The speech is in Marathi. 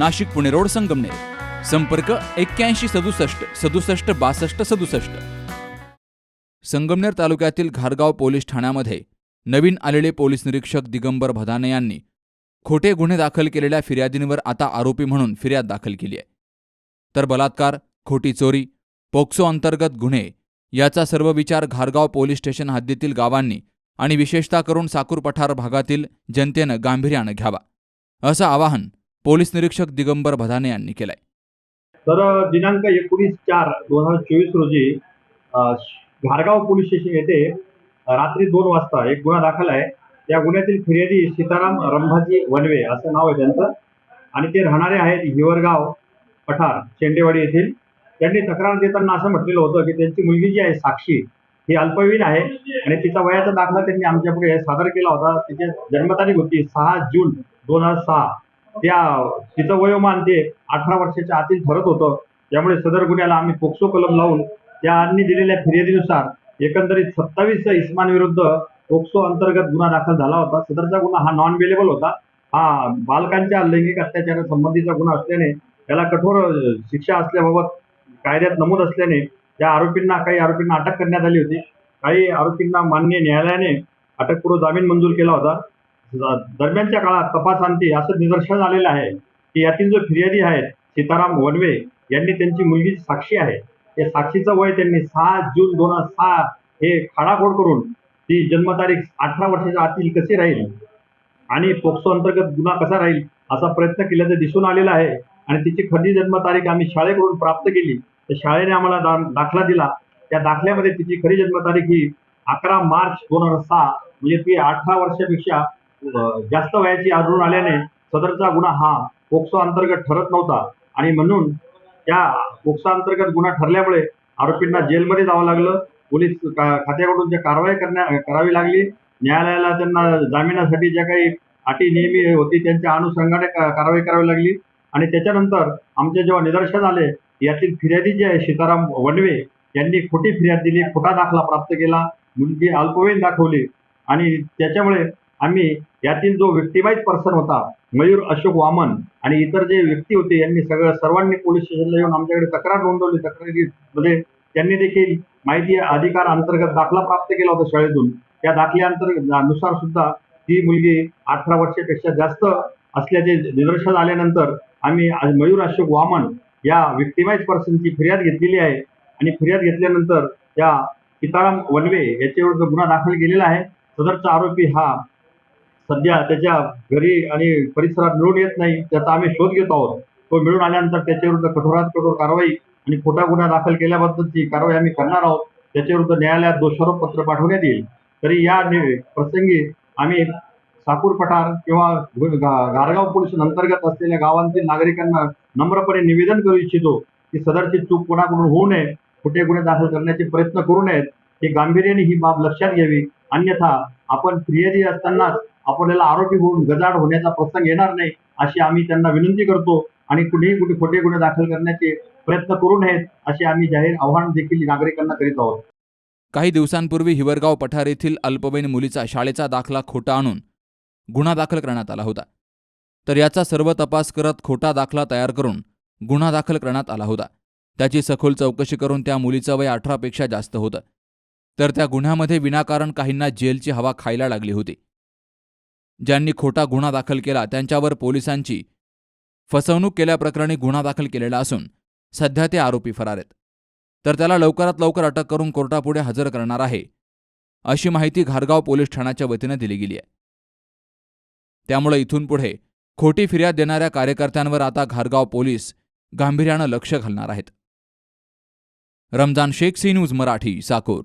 Nashik Pune road Sangamner. संपर्क एक्क्याऐंशी सदुसष्ट सदुसष्ट बासष्ट सदुसष्ट. संगमनेर तालुक्यातील घारगाव पोलीस ठाण्यामध्ये नवीन आलेले पोलीस निरीक्षक दिगंबर भदाने यांनी खोटे गुन्हे दाखल केलेल्या फिर्यादींवर आता आरोपी म्हणून फिर्याद दाखल केली आहे. तर बलात्कार खोटी चोरी पोक्सो अंतर्गत गुन्हे याचा सर्व विचार घारगाव पोलीस स्टेशन हद्दीतील गावांनी आणि विशेषतः करून साकूर पठार भागातील जनतेनं गांभीर्यानं घ्यावा. असं आवाहन पोलीस निरीक्षक दिगंबर भदाने यांनी केलाय. तर दिनांक एकोणीस चार दोन हजार चोवीस रोजी घारगाव पोलीस स्टेशन येथे रात्री दोन वाजता एक गुन्हा दाखल आहे. त्या गुन्ह्यातील फिर्यादी सीताराम रंभाजी वनवे असं नाव आहे त्यांचं. आणि ते राहणारे आहेत हिवरगाव पठार शेंडेवाडी येथील. त्यांनी तक्रार देताना असं म्हटलेलं होतं की त्यांची मुलगी जी आहे साक्षी ही अल्पवयीन आहे. आणि तिचा वयाचा दाखला त्यांनी आमच्यापुढे सादर केला होता. तिची जन्मतारीख होती सहा जून दोन हजार सहा. त्या तिचं वयोमान ते अठरा वर्षाच्या आतील ठरत होतं. त्यामुळे सदर गुन्ह्याला आम्ही पोक्सो कलम लावून त्यांनी दिलेल्या फिर्यादीनुसार एकंदरीत सत्तावीस इसमांविरुद्ध पोक्सो अंतर्गत गुन्हा दाखल झाला होता. सदरचा गुन्हा हा नॉन अवेलेबल होता. हा बालकांच्या लैंगिक अत्याचारा संबंधीचा गुन्हा असल्याने त्याला कठोर शिक्षा असल्याबाबत कायद्यात नमूद असल्याने त्या आरोपींना काही आरोपींना अटक करण्यात आली होती. काही आरोपींना मान्य न्यायालयाने अटकपूर्व जामीन मंजूर केला होता. दरम्यानच्या काळात तपासांती असं निदर्शन आलेलं आहे की यातील जो फिर्यादी आहेत सीताराम वनवे यांनी त्यांची मुलगी साक्षी आहे. या साक्षीचं वय त्यांनी सहा जून दोन हजार सहा हे खाडाखोड करून ती जन्मतारीख अठरा वर्षाच्या आतील कशी राहील आणि पोक्सो अंतर्गत गुन्हा कसा राहील असा प्रयत्न केल्याचं दिसून आलेला आहे आणि तिची खरी जन्मतारीख आम्ही शाळेकडून प्राप्त केली. तर शाळेने आम्हाला दा- दाखला दिला. त्या दाखल्यामध्ये तिची खरी जन्मतारीख ही अकरा मार्च दोन हजार सहा म्हणजे ती अठरा वर्षापेक्षा जास्त वयाची आढळून आल्याने सदरचा गुन्हा हा पोक्सो अंतर्गत ठरत नव्हता. आणि म्हणून त्या पोक्सो अंतर्गत गुन्हा ठरल्यामुळे आरोपींना जेलमध्ये जावं लागलं. पोलीस खात्याकडून जे कारवाई करण्या करावी लागली. न्यायालयाला त्यांना जामिनासाठी ज्या काही अटी नेहमी होती त्यांच्या अनुषंगाने कारवाई करावी लागली. आणि त्याच्यानंतर आमच्या जेव्हा निदर्शन आले यातील फिर्यादी जे आहे सीताराम वनवे यांनी खोटी फिर्याद दिली खोटा दाखला प्राप्त केला. मुलगी अल्पवयीन दाखवली. आणि त्याच्यामुळे आम्ही यातील जो व्यक्तिमाईज पर्सन होता मयूर अशोक वामन आणि इतर जे व्यक्ती होते यांनी सगळं सर्वांनी पोलीस स्टेशनला येऊन आमच्याकडे तक्रार नोंदवली. तक्रारीमध्ये त्यांनी देखील माहिती अधिकार अंतर्गत दाखला प्राप्त केला होता शाळेतून. त्या दाखल्याअंतर्गत नुसार सुद्धा ती मुलगी अठरा वर्षापेक्षा जास्त असल्याचे निदर्शन आल्यानंतर आम्ही मयूर अशोक वामन या विक्टिमाइज पर्सनची फिर्याद घेतलेली आहे. आणि फिर्याद घेतल्यानंतर या सीताराम वनवे याच्याविरुद्ध गुन्हा दाखल केलेला आहे. सदरचा आरोपी हा सध्या त्याच्या घरी आणि परिसरात मिळून येत नाही त्याचा आम्ही शोध घेत आहोत. तो मिळून आल्यानंतर त्याच्याविरुद्ध कठोरात कठोर कारवाई आणि खोटा गुन्हा दाखल केल्याबद्दलची कारवाई आम्ही करणार आहोत. त्याच्याविरुद्ध न्यायालयात दोषारोप पत्र पाठवण्यात येईल. तरी या प्रसंगी आम्ही साकूर पठार किंवा गारगाव पोलीस अंतर्गत असलेल्या गावांतील नागरिकांना नम्रपणे निवेदन करू इच्छितो की सदरची चूक कोणाकडून होऊ नये खोटे गुन्हे दाखल करण्याचे प्रयत्न करू नयेत. ही गांभीर्याने ही बाब लक्षात घ्यावी. अन्यथा आपण फिर्यादी असतानाच आपल्याला आरोपी होऊन गजाड होण्याचा प्रसंग येणार नाही अशी आम्ही त्यांना विनंती करतो आणि कुठेही कुठे खोटे गुन्हे दाखल करण्याचे प्रयत्न करू नयेत असे आम्ही जाहीर आव्हान देखील नागरिकांना करीत आहोत. काही दिवसांपूर्वी हिवरगाव पठार येथील अल्पवयीन मुलीचा शाळेचा दाखला खोटा आणून गुन्हा दाखल करण्यात आला होता. तर याचा सर्व तपास करत खोटा दाखला तयार करून गुन्हा दाखल करण्यात आला होता. त्याची सखोल चौकशी करून त्या मुलीचं वय अठरापेक्षा जास्त होतं. तर त्या गुन्ह्यामध्ये विनाकारण काहींना जेलची हवा खायला लागली होती. ज्यांनी खोटा गुन्हा दाखल केला त्यांच्यावर पोलिसांची फसवणूक केल्याप्रकरणी गुन्हा दाखल केलेला असून सध्या ते आरोपी फरार आहेत. तर त्याला लवकरात लवकर अटक करून कोर्टापुढे हजर करणार आहे अशी माहिती घारगाव पोलीस ठाण्याच्या वतीनं दिली गेली आहे. त्यामुळे इथून पुढे खोटी फिर्याद देणाऱ्या कार्यकर्त्यांवर आता घारगाव पोलीस गांभीर्यानं लक्ष घालणार आहेत. Ramjan Shaikh C news Marathi Sakor.